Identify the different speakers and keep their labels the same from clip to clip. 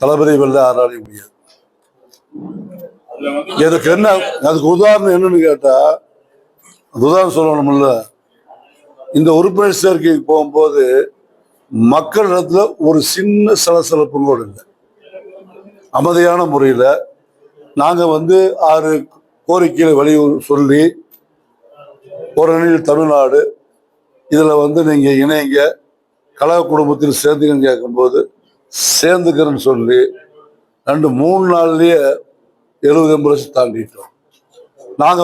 Speaker 1: தளபதி வெல்ல ஆராய முடியாது.
Speaker 2: எனக்கு
Speaker 1: இதுக்கு என்ன அதுக்கு உதாரணம் என்னன்னு கேட்டா அது உதாரணம் சொல்லணும்ல. இந்த உறுப்பினர் சேர்க்கைக்கு போகும்போது மக்களிடத்துல ஒரு சின்ன சலசலப்பு கூட இல்லை. அமைதியான முறையில் நாங்கள் வந்து ஆறு கோரிக்கைகளை வலியுறு சொல்லி ஒரு அணியில் தமிழ்நாடு இதில் வந்து நீங்கள் இணைங்க கழக குடும்பத்தில் சேர்ந்துங்கன்னு கேட்கும்போது சேர்ந்துக்கிறேன்னு சொல்லி ரெண்டு மூணு நாள்லயே எழுபது எண்பது லட்சம் தாண்டிட்டோம். நாங்க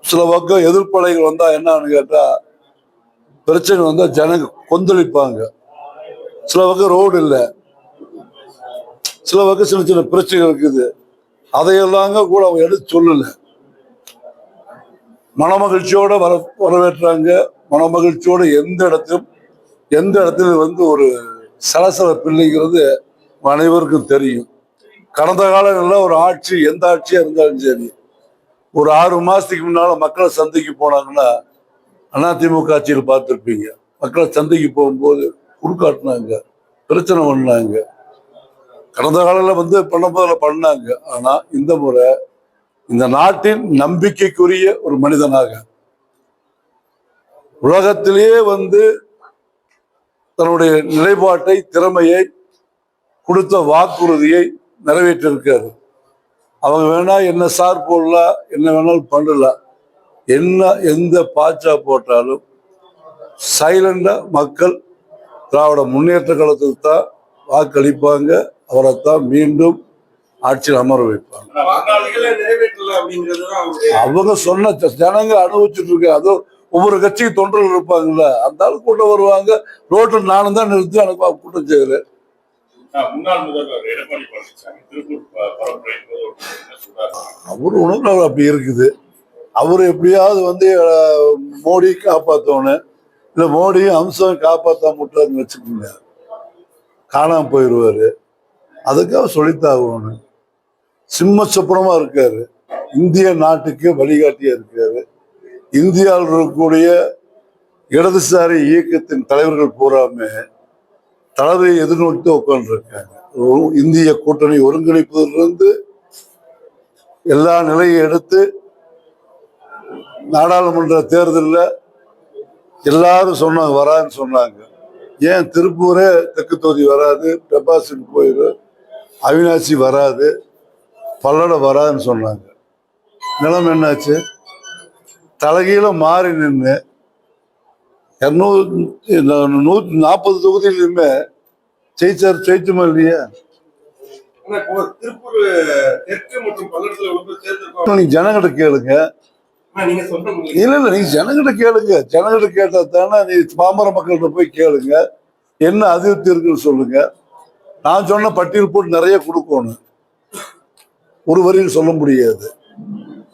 Speaker 1: சில பக்கம் எதிர்ப்படைகள் வந்தா என்னன்னு கேட்டா பிரச்சனை வந்தா ஜனங்க கொந்தளிப்பாங்க. சில பக்கம் ரோடு இல்லை. சில பக்கம் சின்ன சின்ன பிரச்சனைகள் இருக்குது. அதையெல்லாங்க கூட அவங்க எடுத்து சொல்லல. மனமகிழ்ச்சியோட வர வரவேற்றாங்க. மனமகிழ்ச்சியோட எந்த இடத்திலும் எந்த இடத்துல வந்து ஒரு சலசலப்பு இல்லைங்கிறது அனைவருக்கும் தெரியும். கடந்த காலங்களில் ஒரு ஆட்சி எந்த ஆட்சியா இருந்தாலும் சரி ஒரு ஆறு மாசத்துக்கு முன்னால மக்களை சந்தைக்கு போனாங்கன்னா அதிமுக ஆட்சியில் பார்த்துருப்பீங்க. மக்களை சந்தைக்கு போகும்போது குறுக்காட்டினாங்க பிரச்சனை பண்ணாங்க. கடந்த காலங்களில் வந்து பண்ண போதில் பண்ணாங்க. ஆனா இந்த முறை இந்த நாட்டின் நம்பிக்கைக்குரிய ஒரு மனிதனாக உலகத்திலேயே வந்து தன்னுடைய நிலைப்பாட்டை திறமையை கொடுத்த வாக்குறுதியை நிறைவேற்றிருக்காரு. அவங்க வேணா என்ன சார் போடலாம் என்ன வேணாலும் பண்ணலாம் என்ன எந்த பாச்சா போட்டாலும் சைலண்டா மக்கள் திராவிட முன்னேற்ற கழகத்துக்கு தான் வாக்களிப்பாங்க. அவரைத்தான் மீண்டும் ஆட்சியில் அமர வைப்பாங்க. அவங்க சொன்ன ஜனங்க அனுபவிச்சுட்டு இருக்கு அதுவும் ஒவ்வொரு கட்சிக்கு தொண்டர்கள் இருப்பாங்கல்ல அந்த ஆள் கூட்டம் வருவாங்க. ரோட்டில் நானும் தான் நிறுத்தி எனக்கு கூட்டம்
Speaker 2: சொல்றாரு?
Speaker 1: அவர் உணர்வு அப்படி இருக்குது. அவர் எப்படியாவது வந்து மோடி காப்பாற்றணும் இல்லை மோடியும் அம்சம் காப்பாற்ற முட்டான்னு வச்சுக்கோங்க. காணாம போயிடுவாரு அதுக்காக சொல்லித்தாகணும். சிம்ம சொப்பனமா இருக்காரு. இந்திய நாட்டுக்கு வழிகாட்டியா இருக்காரு. இந்தியாவில் இருக்கக்கூடிய இடதுசாரி இயக்கத்தின் தலைவர்கள் பூராமே தலைவரை எதிர்நோக்கி உட்காந்துருக்காங்க இந்திய கூட்டணி ஒருங்கிணைப்பதிலிருந்து எல்லா நிலையும் எடுத்து நாடாளுமன்ற தேர்தலில் எல்லாரும் சொன்னாங்க வரான்னு சொன்னாங்க. ஏன் திருப்பூரே தெற்கு தொகுதி வராது டெபாசிட் போயிடும் அவினாசி வராது பல்லடம் வராதுன்னு சொன்னாங்க. நிலம் என்னாச்சு? தலைகீழ மாறி நின்று இரநூத்தி நூற்றி நாற்பது தொகுதியிலுமே ஜெயிச்சார் ஜெயிச்சுமா இல்லையா நீங்க ஜனங்கிட்ட கேளுங்க. இல்ல இல்ல நீங்க ஜனங்கிட்ட கேளுங்க. ஜனங்கிட்ட கேட்டா தானே நீ பாமர மக்கள்கிட்ட போய் கேளுங்க. என்ன அதிருப்தி இருக்குன்னு சொல்லுங்க. நான் சொன்ன பட்டியல் போட்டு நிறைய கொடுக்கணும். ஒரு வரியில் சொல்ல முடியாது.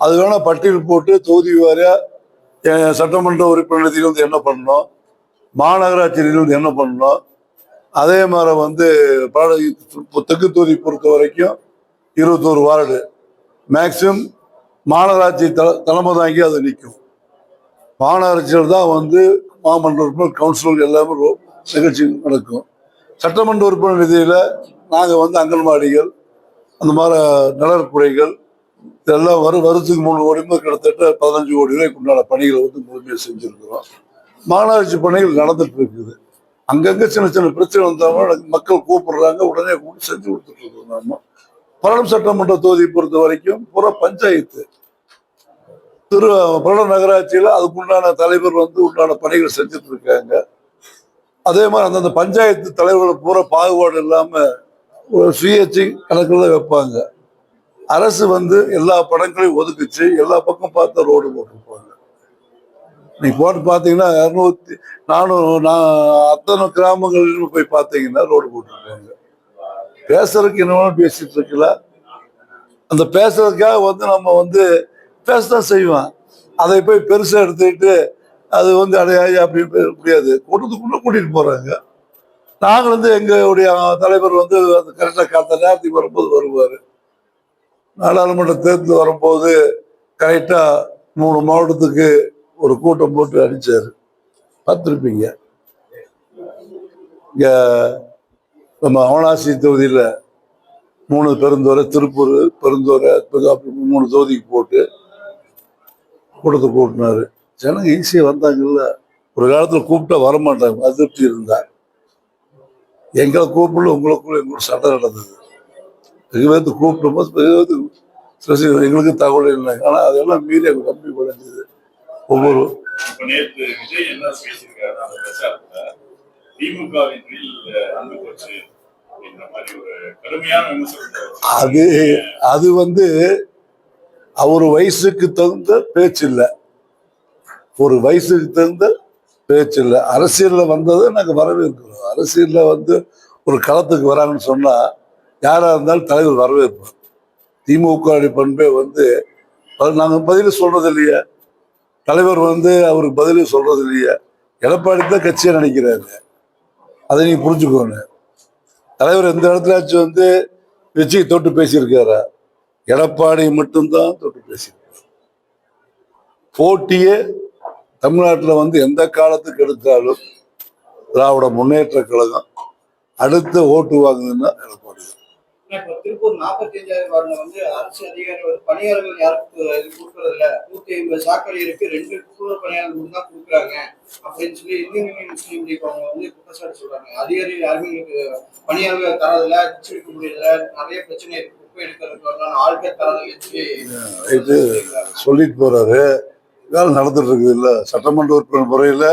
Speaker 1: அது வேணா பட்டியல் போட்டு தொகுதி வாரியா சட்டமன்ற உறுப்பினர் வந்து என்ன பண்ணணும்? மாநகராட்சியில் வந்து என்ன பண்ணணும்? அதே மாதிரி வந்து பாட- தெற்கு தொகுதி பொறுத்த வரைக்கும் இருபத்தோரு வார்டு. மேக்சிமம் மாநகராட்சி தல தலைமை தாங்கி அது நிற்கும் மாநகராட்சியில் தான் வந்து மாமன்ற உறுப்பினர் கவுன்சிலர் எல்லாமே நிகழ்ச்சி நடக்கும். சட்டமன்ற உறுப்பினர் நிதியில் நாங்கள் வந்து அங்கன்வாடிகள் அந்த மாதிரி நலற்புரைகள் இதெல்லாம் வரும் வருஷத்துக்கு மூணு கோடி கிட்டத்தட்ட பதினஞ்சு கோடி ரூபாய்க்கு உண்டான பணிகளை வந்து முழுமையாக செஞ்சுருக்கிறோம். மாநகராட்சி பணிகள் நடந்துட்டு இருக்குது. அங்கங்கே சின்ன சின்ன பிரச்சனை வந்தாலும் மக்கள் கூப்பிடுறாங்க உடனே கூப்பிட்டு செஞ்சு கொடுத்துட்டு இருக்கோம் நாம. பல்லடம் சட்டமன்ற தொகுதியை பொறுத்த வரைக்கும் புற பஞ்சாயத்து. திரு பல்லடம் நகராட்சியில் அதுக்குண்டான தலைவர் வந்து உண்டான பணிகள் செஞ்சுட்டு இருக்காங்க. அதே மாதிரி அந்தந்த பஞ்சாயத்து தலைவர்களை பூரா பாகுபாடு இல்லாம சுயேட்சை கணக்கில் வைப்பாங்க. அரசு வந்து எல்லா படங்களையும் ஒதுக்குச்சு எல்லா பக்கம் பார்த்து ரோடு போட்டிருப்பாங்க. நீங்க போட்டு பார்த்தீங்கன்னா இரநூத்தி நானும் நான் அத்தனை கிராமங்களிலும் போய் பார்த்தீங்கன்னா ரோடு போட்டிருப்பாங்க. பேசுறதுக்கு என்னவோ பேசிட்டு இருக்கல அந்த பேசுறதுக்காக வந்து நம்ம வந்து பேசதான் செய்வோம் அதை போய் பெருசா எடுத்துக்கிட்டு அது வந்து அடையாய் அப்படின்னு முடியாது. கூட்டத்துக்குள்ள கூட்டிட்டு போறாங்க. நாங்கள் வந்து எங்களுடைய தலைவர் வந்து கரெக்டாக காத்த நேரத்துக்கு வரும்போது வருவார். நாடாளுமன்ற தேர்தல் வரும்போது கரெக்டாக மூணு மாவட்டத்துக்கு ஒரு கூட்டம் போட்டு அடித்தார் பார்த்துருப்பீங்க. இங்க நம்ம அவனாசி தொகுதியில் மூணு பெருந்தோரை திருப்பூர் பெருந்தோரை மூணு தொகுதிக்கு போட்டு கூட்டத்தை கூட்டினார். ஜனங்க ஈஸியாக வந்தாங்கல்ல. ஒரு காலத்தில் கூப்பிட்டா வரமாட்டாங்க. அதிருப்தி இருந்தா. எங்களை கூப்பிடல உங்களுக்குள்ள எங்களோட சண்டை நடந்தது. பேர்த்து கூப்பிடும் போது எங்களுக்கு தகவல் இல்லை. ஆனால் அதெல்லாம் மீறி அங்கே கம்மி குறைஞ்சது ஒவ்வொரு அது அது வந்து அவர் வயசுக்கு தகுந்த பேச்சு இல்லை. ஒரு வயசுக்கு தகுந்த பேச்சு இல்லை. அரசியல்ல வந்ததை நாங்கள் வரவேற்கிறோம். அரசியல்ல வந்து ஒரு களத்துக்கு வராங்கன்னு சொன்னா யாரா இருந்தாலும் தலைவர் வரவேற்பார் திமுக பண்பே வந்து அது நாங்க பதில் சொல்றது இல்லையா தலைவர் வந்து அவருக்கு பதில் சொல்றது இல்லையா எடப்பாடி தான் கட்சியை நினைக்கிறாரு அதை நீங்க புரிஞ்சுக்கோணும் தலைவர் எந்த இடத்துலாச்சும் வந்து வெற்றியை தொட்டு பேசியிருக்காரா? எடப்பாடி மட்டும்தான் தொட்டு பேசியிருக்காரு. போட்டியே தமிழ்நாட்டில் வந்து எந்த காலத்துக்கு எடுத்தாலும் திராவிட முன்னேற்ற கழகம் அடுத்த ஓட்டு வாங்குதுன்னா
Speaker 3: இப்போ திருப்பூர் நாற்பத்தி அஞ்சாயிரம் வார்டுல வந்து அரசு அதிகாரி வந்து பணியாளர்கள் யாருக்கு இது கொடுக்கறது இல்ல நூத்தி ஐம்பது சாக்கடையிருக்கு ரெண்டு குழு பணியாளர்கள் மட்டும் தான் கொடுக்குறாங்க. அப்படின்னு சொல்லி இந்தியன் யூனியன் முஸ்லீம் லீக் அவங்க வந்து குற்றச்சாட்டு சொல்றாங்க. அதிகாரி யாருமே எங்களுக்கு பணியாளர்கள் தரதில்ல பிச்சை எடுக்க முடியல நிறைய பிரச்சனை இருக்கு. குப்பை எடுக்கிறதுக்கு வரலாம் ஆட்கள் தரதில்லை சொல்லி
Speaker 1: இது சொல்லிட்டு போறாரு. வேலை நடந்துட்டு இருக்குது. இல்ல சட்டமன்ற உறுப்பினர் முறையில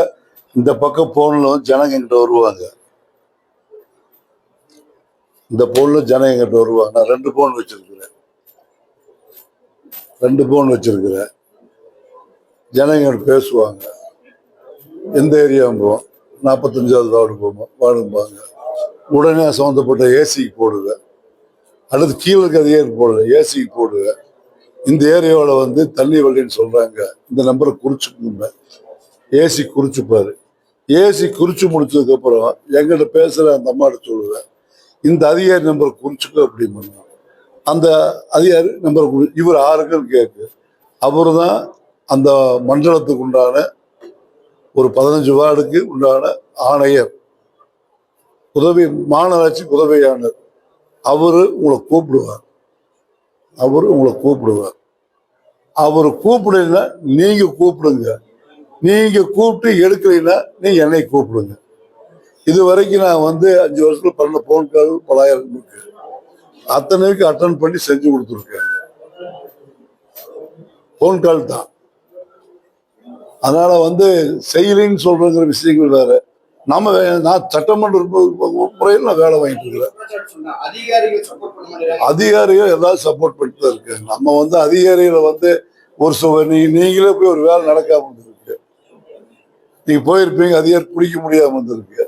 Speaker 1: இந்த பக்கம் போனாலும் வந்து ஜனங்க எங்கிட்ட வருவாங்க. இந்த போன்ல ஜனம் எங்கிட்ட வருவாங்க. நான் ரெண்டு போன் வச்சிருக்கிறேன். ரெண்டு போன் வச்சிருக்கிறேன். ஜனம் எங்கிட்ட பேசுவாங்க. எந்த ஏரியாவும் போவோம்? நாற்பத்தஞ்சாவது வார்டு போவோம்? வார்டும்பாங்க உடனே சம்மந்தப்பட்ட ஏசிக்கு போடுவேன். அல்லது கீழே இருக்க அதிகாரி போடல ஏசிக்கு போடுவேன். இந்த ஏரியாவில் வந்து தண்ணி வழின்னு சொல்றாங்க. இந்த நம்பரை குறிச்சுக்கோங்க. ஏசி குறிச்சுப்பாரு. ஏசி குறிச்சு முடிச்சதுக்கு அப்புறம் எங்கிட்ட பேசுற அந்த அம்மாட்ட சொல்லுவேன். இந்த அதிகாரி நம்பரை குறிச்சுக்கோ அப்படின்னு அந்த அதிகாரி நம்பர் இவர் ஆறுகள் கேக்கு அவர் தான் அந்த மண்டலத்துக்கு உண்டான ஒரு பதினஞ்சு வார்டுக்கு உண்டான ஆணையர். உதவி மாநகராட்சிக்கு உதவியானர் அவரு உங்களை கூப்பிடுவார். அவர் உங்களை கூப்பிடுவார். அவர் கூப்பிடலைன்னா நீங்க கூப்பிடுங்க. நீங்க கூப்பிட்டு எடுக்கலைன்னா நீங்கள் என்னை கூப்பிடுங்க. இது வரைக்கும் நான் வந்து அஞ்சு வருஷத்துல பண்ண போன் கால் பலாயிரம் இருக்கு. அத்தனைக்கு அட்டன் பண்ணி செஞ்சு கொடுத்துருக்கேன். போன் கால் தான். அதனால வந்து செய்யலைன்னு சொல்றங்கிற விஷயங்கள் வேற. நம்ம நான் சட்டமன்ற முறையில் நான் வேலை வாங்கிட்டு இருக்கிறேன்.
Speaker 3: அதிகாரிகள்
Speaker 1: எல்லாரும் சப்போர்ட் பண்ணிட்டு தான் இருக்கேன் நம்ம வந்து அதிகாரிகளை வந்து ஒரு சுவ நீ நீங்களே போய் ஒரு வேலை நடக்காம இருந்திருக்கு. நீங்க போயிருப்பீங்க அதிகாரி பிடிக்க முடியாம இருந்திருக்கு?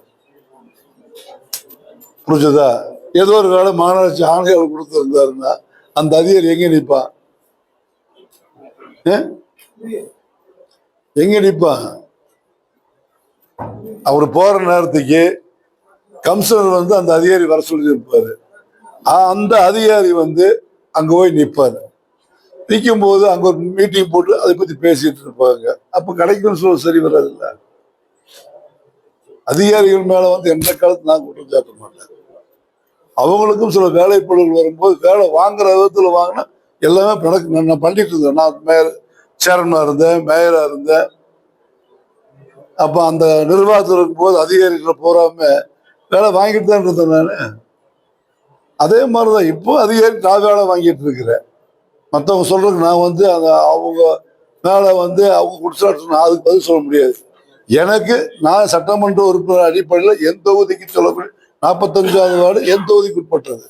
Speaker 1: புரிஞ்சதா? ஏதோ ஒரு வேலை மாநகராட்சி ஆணையாளர் கொடுத்துருந்தாருன்னா அந்த அதிகாரி எங்க நிப்பான் ஏ? எங்க நிப்பான் அவர் போற நேரத்துக்கு கம்சனர் வந்து அந்த அதிகாரி வர சொல்லி இருப்பாரு அந்த அதிகாரி வந்து அங்க போய் நிப்பாரு. நிற்கும் போது அங்க ஒரு மீட்டிங் போட்டு அதை பத்தி பேசிட்டு இருப்பாங்க. அப்ப கிடைக்கும் சொல்ல சரி வராதுல்ல. அதிகாரிகள் மேல வந்து எந்த காலத்து நான் குற்றம் சாட்ட மாட்டேன். அவங்களுக்கும் சில வேலைப்பொருள் வரும்போது வேலை வாங்குற விதத்தில் வாங்கினா எல்லாமே நடக்கு நான் நான் பண்ணிட்டு இருந்தேன். நான் மேயர் சேர்மனாக இருந்தேன் மேயராக இருந்தேன். அப்போ அந்த நிர்வாகத்தில் இருக்கும்போது அதிகாரிகளை போறாம வேலை வாங்கிட்டு தான் இருந்தேன் நான். அதே மாதிரி தான் இப்போ அதிகாரி நான் வேலை வாங்கிட்டு இருக்கிறேன். மற்றவங்க சொல்கிறதுக்கு நான் வந்து அந்த அவங்க மேலே வந்து அவங்க குடிச்சாட்டு நான் அதுக்கு பதில் சொல்ல முடியாது. எனக்கு நான் சட்டமன்ற உறுப்பினர் அடிப்படையில் எந்த தொகுதிக்கு சொல்லக்கூடிய நாற்பத்தஞ்சாவது வார்டு என் தொகுதிக்கு உட்பட்டது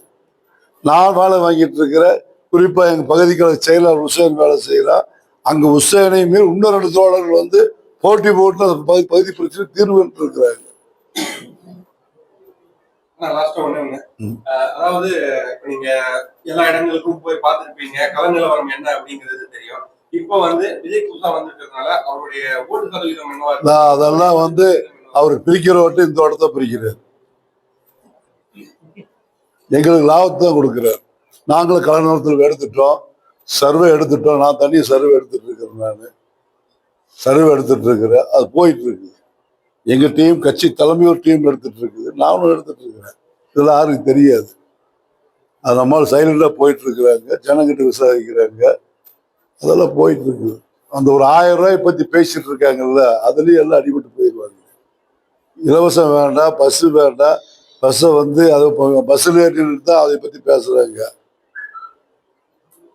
Speaker 1: நான் வேலை வாங்கிட்டு இருக்கிறேன் குறிப்பா எங்க பகுதிக்கான செயலாளர் உசேன் வேலை செய்யறான் அங்க உசேனை மீறி இன்னொரு ரெண்டு தோழர்கள் வந்து போட்டி போட்டு அந்த பகுதி பகுதி பிரச்சனை தீர்வு இருக்கிறாங்க
Speaker 4: அதாவது நீங்க எல்லா இடங்களுக்கும் போய் பார்த்திருப்பீங்க. நிலவரம் என்ன அப்படிங்கிறது தெரியும். இப்போ வந்து விஜய் புதுசா வந்திருக்கிறதுனால அவருடைய ஓட்டு சதவீதம் என்னவா
Speaker 1: அதெல்லாம் வந்து அவர் பிரிக்கிற வட்டம் இந்த இடத்த பிரிக்கிறார். எங்களுக்கு லாபத்தை தான் கொடுக்குறார். நாங்களும் கலைநலத்தில் எடுத்துட்டோம். சர்வே எடுத்துட்டோம். நான் தனியாக சர்வே எடுத்துட்டு இருக்கிறேன் நான். சர்வே எடுத்துட்டு இருக்கிறேன். அது போயிட்டு இருக்குது எங்க டீம் கட்சி தலைமையோர் டீம் எடுத்துட்டு இருக்குது. நானும் எடுத்துட்டு இருக்கிறேன். இதெல்லாம் யாருக்கு தெரியாது. அது நம்மளால் சைலண்டாக போயிட்டு இருக்கிறாங்க. ஜனங்கிட்ட விசாரிக்கிறாங்க. அதெல்லாம் போயிட்டு இருக்குது அந்த ஒரு ஆயிரம் ரூபாய் பத்தி பேசிட்டு இருக்காங்கல்ல அதுலயும் எல்லாம் அடிபட்டு போயிடுவாங்க இலவசம் வேண்டாம் பஸ் வேண்டாம். பஸ்ஸை வந்து அதை பஸ்ஸில் ஏறி நிறுத்தா அதை பற்றி பேசுகிறாங்க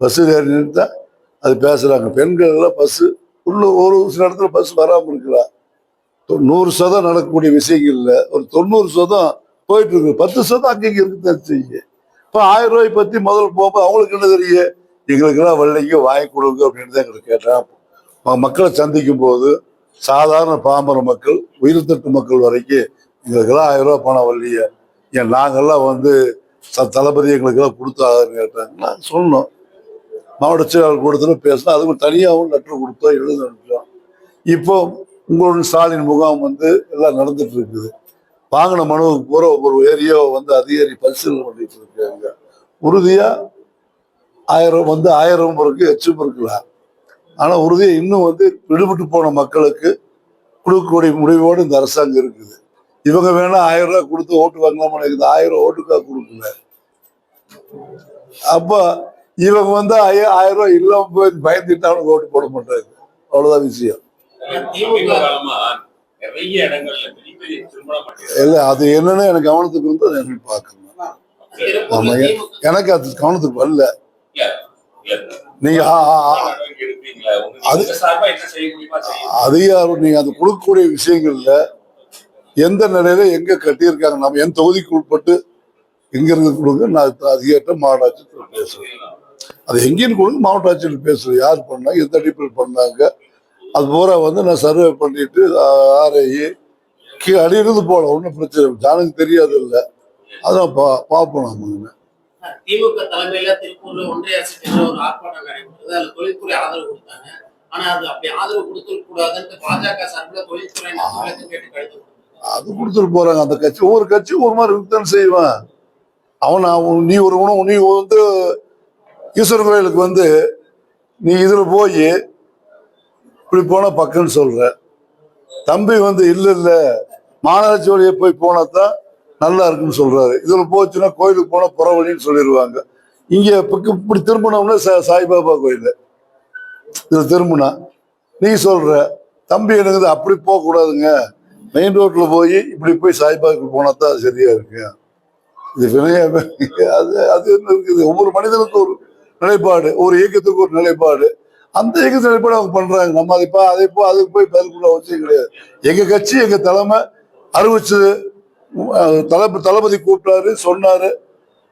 Speaker 1: பஸ்ஸில் ஏறி நிறுத்தா அது பேசுகிறாங்க பெண்கள் எல்லாம் பஸ்ஸு உள்ள ஒரு சில இடத்துல பஸ் வராமல் இருக்கலாம் தொ- நூறு சதம் நடக்கக்கூடிய விஷயங்கள்ல ஒரு தொண்ணூறு சதம் போயிட்டு இருக்கு பத்து சதம் அங்கங்க இருக்குதான் செய்யுங்க இப்போ ஆயிரம் ரூபாய் பற்றி முதல்ல போகும்போது அவங்களுக்கு என்ன தெரியும் எங்களுக்கெல்லாம் வெள்ளைக்கு வாங்கி கொடுங்க அப்படின்னு தான் எங்களுக்கு கேட்டேன் மக்களை சந்திக்கும் போது சாதாரண பாமர மக்கள் உயிர்த்தட்டு மக்கள் வரைக்கும் எங்களுக்கெல்லாம் ஆயிரம் ரூபாய் பணம் வரலையே ஏன் நாங்கெல்லாம் வந்து ச- தளபதி எங்களுக்கெல்லாம் கொடுத்தாங்கன்னு கேட்டாங்கன்னா சொன்னோம். மாவட்ட செயலாளர் கூட்டத்தில் பேசினா அதுக்கு தனியாகவும் லெட்டர் கொடுத்தோம் எழுத அனுப்பிச்சோம். இப்போ உங்களோட ஸ்டாலின் முகாம் வந்து எல்லாம் நடந்துட்டு இருக்குது வாங்கின மனுவுக்கு பூரா ஒவ்வொரு ஏரியாவை வந்து அதிகாரி பரிசீலனை பண்ணிட்டு இருக்காங்க. உறுதியாக ஆயிரம் வந்து ஆயிரம் இருக்கு எச்சும் இருக்கலாம் ஆனால் உறுதியாக இன்னும் வந்து விடுபட்டு போன மக்களுக்கு கொடுக்கக்கூடிய முடிவோடு இந்த அரசாங்கம் இருக்குது. இவங்க வேணா ஆயிரம் ரூபாய் கொடுத்து ஓட்டு வாங்கலாமா இருக்குது. ஆயிரம் ஓட்டுக்காக கொடுக்கல அப்ப இவங்க வந்து ஆய- ஆயிரம் ரூபாய் இல்லாம போய் பயந்துட்டாலும் ஓட்டு போட மாட்டாங்க அவ்வளவுதான் விஷயம். இல்ல அது என்னன்னு எனக்கு கவனத்துக்கு வந்து அதை எனக்கு பார்க்கணும் ஆமா எனக்கு அது கவனத்துக்கு வரல. நீங்க அது- அதிகாரம் நீங்க அது கொடுக்கக்கூடிய விஷயங்கள்ல எந்த நிலையில எங்க கட்டியிருக்காங்க? நம்ம என் தொகுதிக்கு உட்பட்டு எங்க இருந்து கொடுங்க நான் அதிகாரிட்ட மாவட்ட ஆட்சியர் பேசுறேன். அது எங்கேயும் கொடுங்க மாவட்ட ஆட்சியர் பேசுறேன். யார் பண்ணாங்க எந்த அடிப்படையில் பண்ணாங்க? அது பூரா வந்து நான் சர்வே பண்ணிட்டு ஆர்ஐ அடியிருந்து போகலாம் ஒன்றும் பிரச்சனை. ஜானுக்கு தெரியாது இல்லை அதான் பா பார்ப்போம் நம்ம
Speaker 5: திமுக தலைமையில திருப்பூர்ல ஒன்றிய அரசு என்ற ஒரு ஆர்ப்பாட்டம் நடைபெற்றது. அதுல தொழில்துறை ஆதரவு கொடுத்தாங்க. ஆனா அது அப்படி ஆதரவு கொடுத்துருக்க கூடாதுன்னு பாஜக சார்பில் தொழில்துறை கேட்டு கொடுத்தாங்க.
Speaker 1: அது கொடுத்துட்டு போறாங்க அந்த கட்சி. ஒவ்வொரு கட்சி ஒரு மாதிரி இருக்குதான் செய்வான். அவன் அவன் நீ ஒரு உணவு நீ வந்து ஈஸ்வரன் கோயிலுக்கு வந்து நீ இதில் போய் இப்படி போனால் பக்கம்னு சொல்ற. தம்பி வந்து இல்லை இல்லை மாநகராட்சி வழியை போய் போனா தான் நல்லா இருக்குன்னு சொல்றாரு. இதில் போச்சுன்னா கோயிலுக்கு போனா புறவழின்னு சொல்லிடுவாங்க. இங்கே பக்கம் இப்படி திரும்பினோம்னா சாய்பாபா கோயில். இதில் திரும்பினா நீ சொல்ற தம்பி எனக்கு அப்படி போகக்கூடாதுங்க. மெயின் ரோட்ல போய் இப்படி போய் சாய்பாக்கு போனா தான் சரியா இருக்கு. இது வினய அது அது என்ன இருக்குது? ஒவ்வொரு மனிதனுக்கும் ஒரு நிலைப்பாடு ஒரு இயக்கத்துக்கு ஒரு நிலைப்பாடு. அந்த இயக்கத்து நிலைப்பாடு அவங்க பண்றாங்க. நம்ம அதை பா அதை போ அதுக்கு போய் பதில் அவசியம் கிடையாது. எங்க கட்சி எங்க தலைமை அறிவிச்சது தளபதி தளபதி கூப்பிட்டாரு சொன்னாரு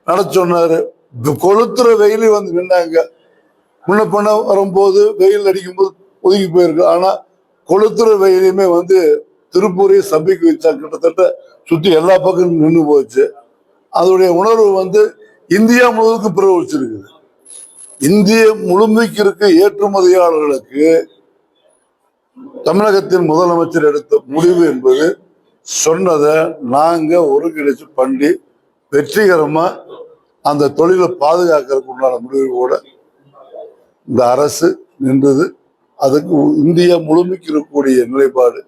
Speaker 1: நடத்த சொன்னாரு. கொளுத்துற வெயிலி வந்து நின்னாங்க. முன்ன பண்ண வரும்போது வெயில் அடிக்கும்போது ஒதுங்கி போயிருக்கு. ஆனா கொளுத்துற வெயிலையுமே வந்து திருப்பூரையும் சபைக்கு வச்சா கிட்டத்தட்ட சுத்தி எல்லா பக்கமும் நின்று போச்சு. அதோடைய உணர்வு வந்து இந்தியா முழுவதுக்கும் பிரவச்சிருக்குது இந்திய முழுமைக்கு இருக்க ஏற்றுமதியாளர்களுக்கு தமிழகத்தின் முதலமைச்சர் எடுத்த முடிவு என்பது சொன்னதை நாங்க ஒருங்கிணைச்சு பண்ணி வெற்றிகரமா அந்த தொழிலை பாதுகாக்கிறதுக்கு உண்டான முடிவு கூட இந்த அரசு நின்றது. அதுக்கு இந்தியா முழுமைக்கு இருக்கக்கூடிய நிலைப்பாடு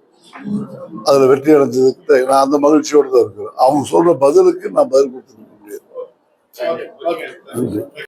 Speaker 1: அதுல வெற்றி அடைஞ்சதுக்கு நான் அந்த மகிழ்ச்சியோடு தான் இருக்கிறேன் அவங்க சொல்ற பதிலுக்கு நான் பதில் கொடுத்துருக்க முடியாது. நன்றி.